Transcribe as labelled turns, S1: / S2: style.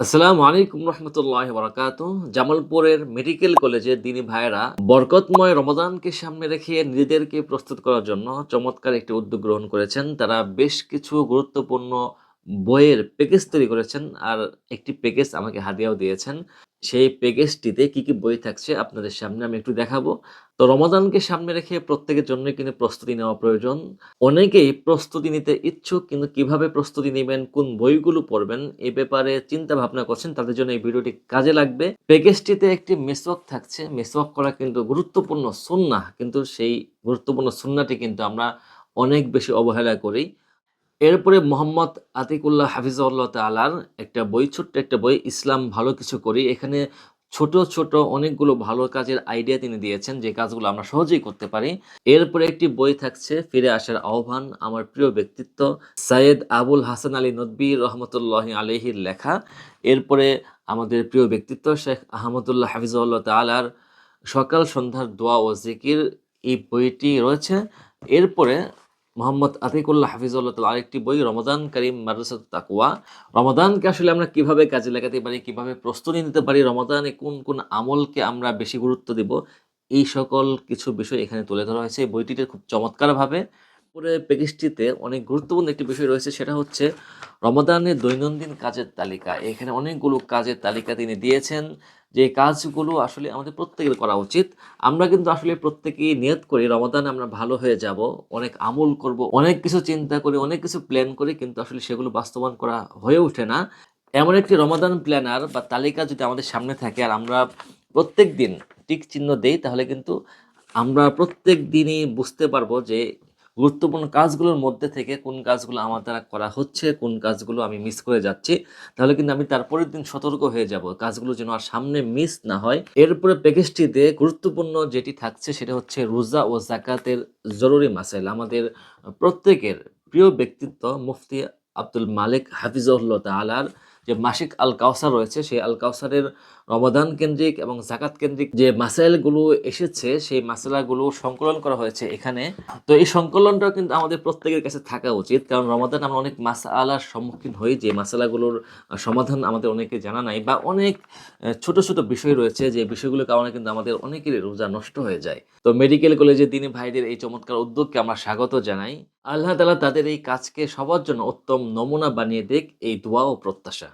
S1: আসসালামু আলাইকুম রহমতুল্লাহ বরাকাত। জামালপুরের মেডিকেল কলেজে দিনী ভাইয়েরা, বরকতময় রমাদানকে সামনে রেখে নিজেদেরকে প্রস্তুত করার জন্য চমৎকার একটি উদ্যোগ গ্রহণ করেছেন। তারা বেশ কিছু গুরুত্বপূর্ণ বইয়ের প্যাকেজ তৈরি করেছেন আর একটি প্যাকেজ আমাকে হাদিয়াও দিয়েছেন। সেই প্যাকেজটিতে কি কি বই থাকছে আপনাদের সামনে আমি একটু দেখাবো। তো রমাদানকে সামনে রেখে প্রত্যেকের জন্য কিন্তু প্রস্তুতি নেওয়া প্রয়োজন। অনেকেই প্রস্তুতি নিতে ইচ্ছুক, কিন্তু কীভাবে প্রস্তুতি নেবেন, কোন বইগুলো পড়বেন এই ব্যাপারে চিন্তা ভাবনা করছেন, তাদের জন্য এই ভিডিওটি কাজে লাগবে। প্যাকেজটিতে একটি মেসওয়াক থাকছে। মেসওয়াক করা কিন্তু গুরুত্বপূর্ণ সুন্না কিন্তু সেই গুরুত্বপূর্ণ সুন্নাটি কিন্তু আমরা অনেক বেশি অবহেলা করি। এরপরে মোহাম্মদ আতিকুল্লাহ হাফিজাউল্লাহ তালার একটা বই, ছোট্ট একটা বই, ইসলাম ভালো কিছু করি। এখানে ছোট ছোট অনেকগুলো ভালো কাজের আইডিয়া তিনি দিয়েছেন, যে কাজগুলো আমরা সহজেই করতে পারি। এরপরে একটি বই থাকছে, ফিরে আসার আহ্বান, আমার প্রিয় ব্যক্তিত্ব সাইয়েদ আবুল হাসান আলী নদবী রহমতুল্লাহ আলহির লেখা। এরপরে আমাদের প্রিয় ব্যক্তিত্ব শেখ আহমদুল্লাহ হাফিজাউল্লাহ তালার সকাল সন্ধ্যার দোয়া ও জিকির। এই বইটি রয়েছে। এরপরে মোহাম্মদ আতিকুল্লাহ হাফিজুল্লাহ তাল আরেকটি বই রমাদান করিম মাদ্রাসাত তাকুয়া রমাদানকে আসলে আমরা কীভাবে কাজে লাগাতে পারি, কীভাবে প্রস্তুতি নিতে পারি রমাদানে কোন কোন আমলকে আমরা বেশি গুরুত্ব দেব, এই সকল কিছু বিষয় এখানে তুলে ধরা হয়েছে। এই বইটিতে খুব চমৎকারভাবে পরে প্যাকেজটিতে অনেক গুরুত্বপূর্ণ একটি বিষয় রয়েছে, সেটা হচ্ছে রমাদানের দৈনন্দিন কাজের তালিকা। এখানে অনেকগুলো কাজের তালিকা তিনি দিয়েছেন। যে কাজগুলো আসলে আমাদের প্রত্যেকের করা উচিত। আমরা কিন্তু আসলে প্রত্যেকেই নিয়ত করি, রমাদানে আমরা ভালো হয়ে যাব, অনেক আমল করব, অনেক কিছু চিন্তা করি, অনেক কিছু প্ল্যান করি কিন্তু আসলে সেগুলো বাস্তবায়ন করা হয়ে ওঠে না। এমন একটি রমাদান প্ল্যানার বা তালিকা যদি আমাদের সামনে থাকে আর আমরা প্রত্যেক দিন টিক চিহ্ন দেই, তাহলে কিন্তু আমরা প্রত্যেক দিনই বুঝতে পারব যে গুরুত্বপূর্ণ কাজগুলোর মধ্যে থেকে কোন কাজগুলো আমার দ্বারা করা হচ্ছে, কোন কাজগুলো আমি মিস করে যাচ্ছি, তাহলে কিন্তু আমি তারপরের দিন সতর্ক হয়ে যাব। কাজগুলো যেন আর সামনে মিস না হয়। এরপরে প্যাকেজটিতে গুরুত্বপূর্ণ যেটি থাকছে সেটা হচ্ছে রোজা ও জাকাতের জরুরি মাসাইল। আমাদের প্রত্যেকের প্রিয় ব্যক্তিত্ব মুফতি আব্দুল মালিক হাফিজউল্লাহ তালার যে মাসিক আল কাউসার রয়েছে, সেই আল কাউসারের রমাদান কেন্দ্রিক এবং জাকাত কেন্দ্রিক যে মাসাইলগুলো এসেছে, সেই মাসালাগুলো সংকলন করা হয়েছে এখানে। তো এই সংকলনটাও কিন্তু আমাদের প্রত্যেকের কাছে থাকা উচিত, কারণ রমাদান আমরা অনেক মাসালার সম্মুখীন হই, যে মাসালাগুলোর সমাধান আমাদের অনেকে জানা নাই, বা অনেক ছোট ছোট বিষয় রয়েছে, যে বিষয়গুলোর কারণে কিন্তু আমাদের অনেকেরই রোজা নষ্ট হয়ে যায়। তো মেডিকেল কলেজে দিনী ভাইদের এই চমৎকার উদ্যোগকে আমরা স্বাগত জানাই। আল্লাহ তালা তাদের এই কাজকে সবার জন্য উত্তম নমুনা বানিয়ে দিক, এই দোয়া ও প্রত্যাশা।